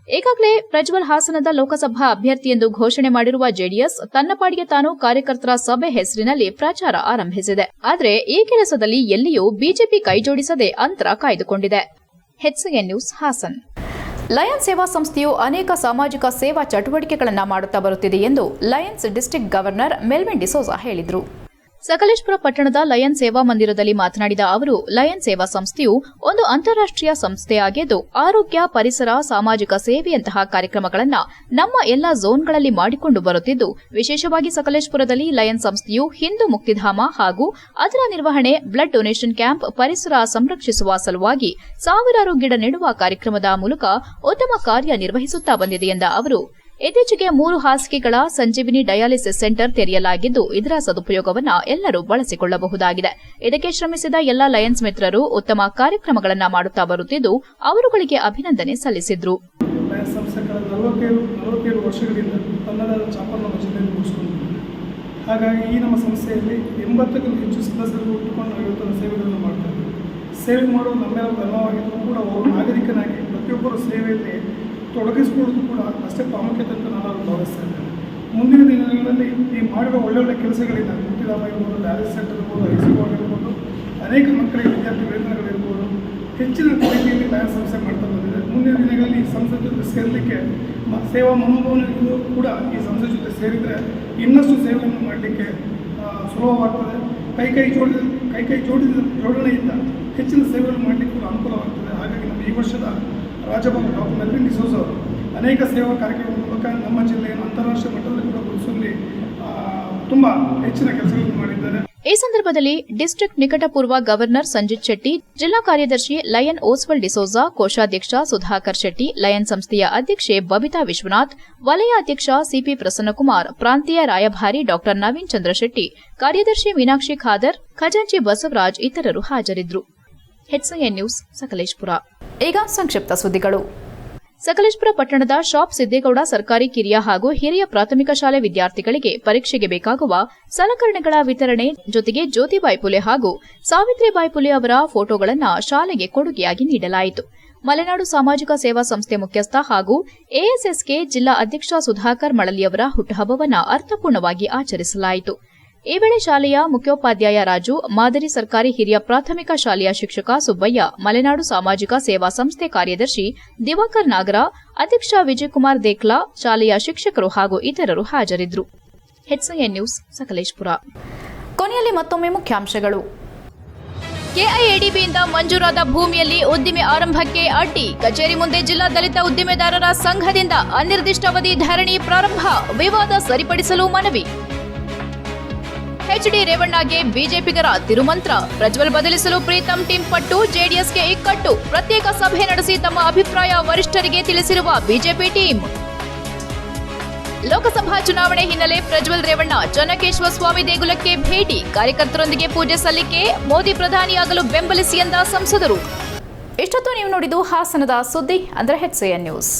ಈಗಾಗಲೇ ಪ್ರಜ್ವಲ್ ಹಾಸನದ ಲೋಕಸಭಾ ಅಭ್ಯರ್ಥಿ ಎಂದು ಘೋಷಣೆ ಮಾಡಿರುವ ಜೆಡಿಎಸ್ ತನ್ನ ಪಾಡಿಗೆ ತಾನು ಕಾರ್ಯಕರ್ತರ ಸಭೆ ಹೆಸರಿನಲ್ಲಿ ಪ್ರಚಾರ ಆರಂಭಿಸಿದೆ. ಆದರೆ ಈ ಕೆಲಸದಲ್ಲಿ ಎಲ್ಲಿಯೂ ಬಿಜೆಪಿ ಕೈಜೋಡಿಸದೆ ಅಂತರ ಕಾಯ್ದುಕೊಂಡಿದೆ. ನ್ಯೂಸ್ ಹಾಸನ್. ಲಯನ್ಸ್ ಸೇವಾ ಸಂಸ್ಥೆಯು ಅನೇಕ ಸಾಮಾಜಿಕ ಸೇವಾ ಚಟುವಟಿಕೆಗಳನ್ನು ಮಾಡುತ್ತಾ ಬರುತ್ತಿದೆ ಎಂದು Lions district governor Melvin D'Souza ಹೇಳಿದರು. ಸಕಲೇಶ್ಪುರ ಪಟ್ಟಣದ ಲಯನ್ ಸೇವಾ ಮಂದಿರದಲ್ಲಿ ಮಾತನಾಡಿದ ಅವರು, ಲಯನ್ ಸೇವಾ ಸಂಸ್ಥೆಯು ಒಂದು ಅಂತಾರಾಷ್ಟೀಯ ಸಂಸ್ಥೆಯಾಗಿದ್ದು, ಆರೋಗ್ಯ, ಪರಿಸರ, ಸಾಮಾಜಿಕ ಸೇವೆಯಂತಹ ಕಾರ್ಯಕ್ರಮಗಳನ್ನು ನಮ್ಮ ಎಲ್ಲಾ ಝೋನ್ಗಳಲ್ಲಿ ಮಾಡಿಕೊಂಡು ಬರುತ್ತಿದ್ದು, ವಿಶೇಷವಾಗಿ ಸಕಲೇಶ್ಪುರದಲ್ಲಿ ಲಯನ್ ಸಂಸ್ಥೆಯು ಹಿಂದೂ ಮುಕ್ತಿಧಾಮ ಹಾಗೂ ಅದರ ನಿರ್ವಹಣೆ, ಬ್ಲಡ್ ಡೊನೇಷನ್ ಕ್ಯಾಂಪ್, ಪರಿಸರ ಸಂರಕ್ಷಿಸುವ ಸಲುವಾಗಿ ಸಾವಿರಾರು ಗಿಡ ನೆಡುವ ಕಾರ್ಯಕ್ರಮದ ಮೂಲಕ ಉತ್ತಮ ಕಾರ್ಯ ನಿರ್ವಹಿಸುತ್ತಾ ಬಂದಿದೆ ಎಂದ ಅವರು. ಇತ್ತೀಚೆಗೆ ಮೂರು ಹಾಸಿಗೆಗಳ ಸಂಜೀವಿನಿ ಡಯಾಲಿಸಿಸ್ ಸೆಂಟರ್ ತೆರೆಯಲಾಗಿದ್ದು, ಇದರ ಸದುಪಯೋಗವನ್ನು ಎಲ್ಲರೂ ಬಳಸಿಕೊಳ್ಳಬಹುದಾಗಿದೆ. ಇದಕ್ಕೆ ಶ್ರಮಿಸಿದ ಎಲ್ಲ ಲಯನ್ಸ್ ಮಿತ್ರರು ಉತ್ತಮ ಕಾರ್ಯಕ್ರಮಗಳನ್ನು ಮಾಡುತ್ತಾ ಬರುತ್ತಿದ್ದು, ಅವರುಗಳಿಗೆ ಅಭಿನಂದನೆ ಸಲ್ಲಿಸಿದ್ರು. ಹಾಗಾಗಿ ಈ ನಮ್ಮ ಸಂಸ್ಥೆಯಲ್ಲಿ ಎಂಬತ್ತಕ್ಕೂ ಹೆಚ್ಚು ಸದಸ್ಯರು ಹುಟ್ಟುಕೊಂಡು ನಾವು ಇವತ್ತು ಸೇವೆಗಳನ್ನು ಮಾಡ್ತಾ ಇದ್ದೀವಿ ಸೇವೆ ಮಾಡೋದು ನಮ್ಮೆಲ್ಲ ಧರ್ಮವಾಗಿದ್ದರೂ ಕೂಡ ಅವರು ನಾಗರಿಕನಾಗಿ ಪ್ರತಿಯೊಬ್ಬರ ಸೇವೆಯಲ್ಲಿ ತೊಡಗಿಸಿಕೊಳ್ಳೋದು ಕೂಡ ಅಷ್ಟೇ ಪ್ರಾಮುಖ್ಯತೆ ಅಂತ ನಾನು ಭಾವಿಸ್ತಾ ಇದ್ದೇನೆ. ಮುಂದಿನ ದಿನಗಳಲ್ಲಿ ಈ ಮಾಡಿರೋ ಒಳ್ಳೆ ಕೆಲಸಗಳಿಂದ. ಮುಕ್ತಿಧಾಮ ಇರ್ಬೋದು ಡಯಾಲಿಸ್ ಸೆಂಟರ್ ಇರ್ಬೋದು ಐಸಿಯು ಇರ್ಬೋದು, ಅನೇಕ ಮಕ್ಕಳಿಗೆ ವಿದ್ಯಾರ್ಥಿ ವೇತನಗಳಿರ್ಬೋದು ಹೆಚ್ಚಿನ ರೀತಿಯಲ್ಲಿ ನ್ಯಾಯ ಸಂಸ್ಥೆ ಮಾಡ್ತಾ ಬಂದಿದೆ. ಮುಂದಿನ ದಿನಗಳಲ್ಲಿ ಈ ಸಂಸ್ಥೆ ಜೊತೆ ಸೇರಲಿಕ್ಕೆ ಸೇವಾ ಮನೋಭಾವನೆಗಳು ಕೂಡ ಈ ಸಂಸ್ಥೆ ಜೊತೆ ಸೇರಿದರೆ ಇನ್ನಷ್ಟು ಸೇವೆಯನ್ನು ಮಾಡಲಿಕ್ಕೆ ಸುಲಭವಾಗ್ತದೆ. ಕೈ ಕೈ ಜೋಡಿ, ಕೈ ಕೈ ಜೋಡಿದ ಜೋಡಣೆಯಿಂದ ಹೆಚ್ಚಿನ ಸೇವೆಗಳನ್ನು ಮಾಡಲಿಕ್ಕೆ ಕೂಡ ಅನುಕೂಲವಾಗ್ತದೆ. ಹಾಗಾಗಿ ನಮ್ಮ ಈ ವರ್ಷದ ರಾಜ್ಯಪಾಲ ಡಾಕ್ಟರ್ ಮೆಲ್ವಿನ್ ಡಿಸೋಸ್ ಅವರು. ಅನೇಕ ಸೇವಾ ಕಾರ್ಯಕ್ರಮಗಳ ಮೂಲಕ ನಮ್ಮ ಜಿಲ್ಲೆಯನ್ನು ಅಂತಾರಾಷ್ಟ್ರೀಯ ಮಟ್ಟದಲ್ಲಿ ಕೂಡ ಗುರುತಿಸುವಲ್ಲಿ ತುಂಬಾ ಹೆಚ್ಚಿನ ಕೆಲಸಗಳನ್ನು ಮಾಡಿದ್ದಾರೆ. ಈ ಸಂದರ್ಭದಲ್ಲಿ ಡಿಸ್ಟ್ರಿಕ್ಟ್ ನಿಕಟಪೂರ್ವ ಗವರ್ನರ್ ಸಂಜಿತ್ ಶೆಟ್ಟಿ, ಜಿಲ್ಲಾ ಕಾರ್ಯದರ್ಶಿ ಲಯನ್ ಓಸ್ವಲ್ ಡಿಸೋಜಾ, ಕೋಶಾಧ್ಯಕ್ಷ ಸುಧಾಕರ್ ಶೆಟ್ಟಿ, ಲಯನ್ ಸಂಸ್ಥೆಯ ಅಧ್ಯಕ್ಷೆ ಬಬಿತಾ ವಿಶ್ವನಾಥ್, ವಲಯ ಅಧ್ಯಕ್ಷ ಸಿಪಿ ಪ್ರಸನ್ನಕುಮಾರ್, ಪ್ರಾಂತೀಯ ರಾಯಭಾರಿ ಡಾ ನವೀನ್ ಚಂದ್ರ ಶೆಟ್ಟಿ, ಕಾರ್ಯದರ್ಶಿ ಮೀನಾಕ್ಷಿ ಖಾದರ್, ಖಜಾಂಚಿ ಬಸವರಾಜ್ ಇತರರು ಹಾಜರಿದ್ದರು. ನ್ಯೂಸ್ ಸಕಲೇಶ್ಪುರ. ಈಗ ಸಂಕ್ಷಿಪ್ತ ಸುದ್ದಿಗಳು. ಸಕಲೇಶ್ಪುರ ಪಟ್ಟಣದ ಶಾಪ್ ಸಿದ್ದೇಗೌಡ ಸರ್ಕಾರಿ ಕಿರಿಯ ಹಾಗೂ ಹಿರಿಯ ಪ್ರಾಥಮಿಕ ಶಾಲೆ ವಿದ್ಯಾರ್ಥಿಗಳಿಗೆ ಪರೀಕ್ಷೆಗೆ ಬೇಕಾಗುವ ಸಲಕರಣೆಗಳ ವಿತರಣೆ ಜೊತೆಗೆ ಜ್ಯೋತಿಬಾಯಿ ಪುಲೆ ಹಾಗೂ ಸಾವಿತ್ರಿಬಾಯಿ ಪುಲೆ ಅವರ ಫೋಟೋಗಳನ್ನು ಶಾಲೆಗೆ ಕೊಡುಗೆಯಾಗಿ ನೀಡಲಾಯಿತು. ಮಲೆನಾಡು ಸಾಮಾಜಿಕ ಸೇವಾ ಸಂಸ್ಥೆ ಮುಖ್ಯಸ್ಥ ಹಾಗೂ ಎಎಸ್ಎಸ್ಕೆ ಜಿಲ್ಲಾ ಅಧ್ಯಕ್ಷ ಸುಧಾಕರ್ ಮಳಲಿಯವರ ಹುಟ್ಟುಹಬ್ಬವನ್ನು ಅರ್ಥಪೂರ್ಣವಾಗಿ ಆಚರಿಸಲಾಯಿತು. ಈ ವೇಳೆ ಶಾಲೆಯ ಮುಖ್ಯೋಪಾಧ್ಯಾಯ ರಾಜು, ಮಾದರಿ ಸರ್ಕಾರಿ ಹಿರಿಯ ಪ್ರಾಥಮಿಕ ಶಾಲೆಯ ಶಿಕ್ಷಕ ಸುಬ್ಬಯ್ಯ, ಮಲೆನಾಡು ಸಾಮಾಜಿಕ ಸೇವಾ ಸಂಸ್ಥೆ ಕಾರ್ಯದರ್ಶಿ ದಿವಾಕರ್ ನಾಗರ, ಅಧ್ಯಕ್ಷ ವಿಜಯಕುಮಾರ್ ದೇಕ್ಲಾ ಶಾಲೆಯ ಶಿಕ್ಷಕರು ಹಾಗೂ ಇತರರು ಹಾಜರಿದ್ದರು. ನ್ಯೂಸ್, ಸಕಲೇಶ್ಪುರ. ಕೊನೆಯಲ್ಲಿ ಮತ್ತೊಮ್ಮೆ ಮುಖ್ಯಾಂಶಗಳು. ಕೆಐಎಡಿಬಿಯಿಂದ ಮಂಜೂರಾದ ಭೂಮಿಯಲ್ಲಿ ಉದ್ದಿಮೆ ಆರಂಭಕ್ಕೆ ಅಡ್ಡಿ. ಕಚೇರಿ ಮುಂದೆ ಜಿಲ್ಲಾ ದಲಿತ ಉದ್ದಿಮೆದಾರರ ಸಂಘದಿಂದ ಅನಿರ್ದಿಷ್ಟಾವಧಿ ಧರಣಿ ಪ್ರಾರಂಭ. ವಿವಾದ ಸರಿಪಡಿಸಲು ಮನವಿ. ಎಚ್ಡಿ ರೇವಣ್ಣಗೆ ಬಿಜೆಪಿಗರ ತಿರುಮಂತ್ರ. ಪ್ರಜ್ವಲ್ ಬದಲಿಸಲು ಪ್ರೀತಂ ಟೀಂ ಪಟ್ಟು, ಜೆಡಿಎಸ್ಗೆ ಇಕ್ಕಟ್ಟು. ಪ್ರತ್ಯೇಕ ಸಭೆ ನಡೆಸಿ ತಮ್ಮ ಅಭಿಪ್ರಾಯ ವರಿಷ್ಠರಿಗೆ ತಿಳಿಸಿರುವ ಬಿಜೆಪಿ ಟೀಮ್ ಲೋಕಸಭಾ ಚುನಾವಣೆ ಹಿನ್ನೆಲೆ ಪ್ರಜ್ವಲ್ ರೇವಣ್ಣ, ಚನ್ನಕೇಶ್ವರ ಸ್ವಾಮಿ ದೇಗುಲಕ್ಕೆ ಭೇಟಿ. ಕಾರ್ಯಕರ್ತರೊಂದಿಗೆ ಪೂಜೆ ಸಲ್ಲಿಕೆ, ಮೋದಿ ಪ್ರಧಾನಿಯಾಗಲು ಬೆಂಬಲಿಸಿ ಎಂದ ಸಂಸದರು. ಇಷ್ಟೊತ್ತು ನೀವು ನೋಡಿದ್ದು ಹಾಸನದ ಸುದ್ದಿ, ಅಂದ್ರೆ ಹೆಚ್ಎನ್ ನ್ಯೂಸ್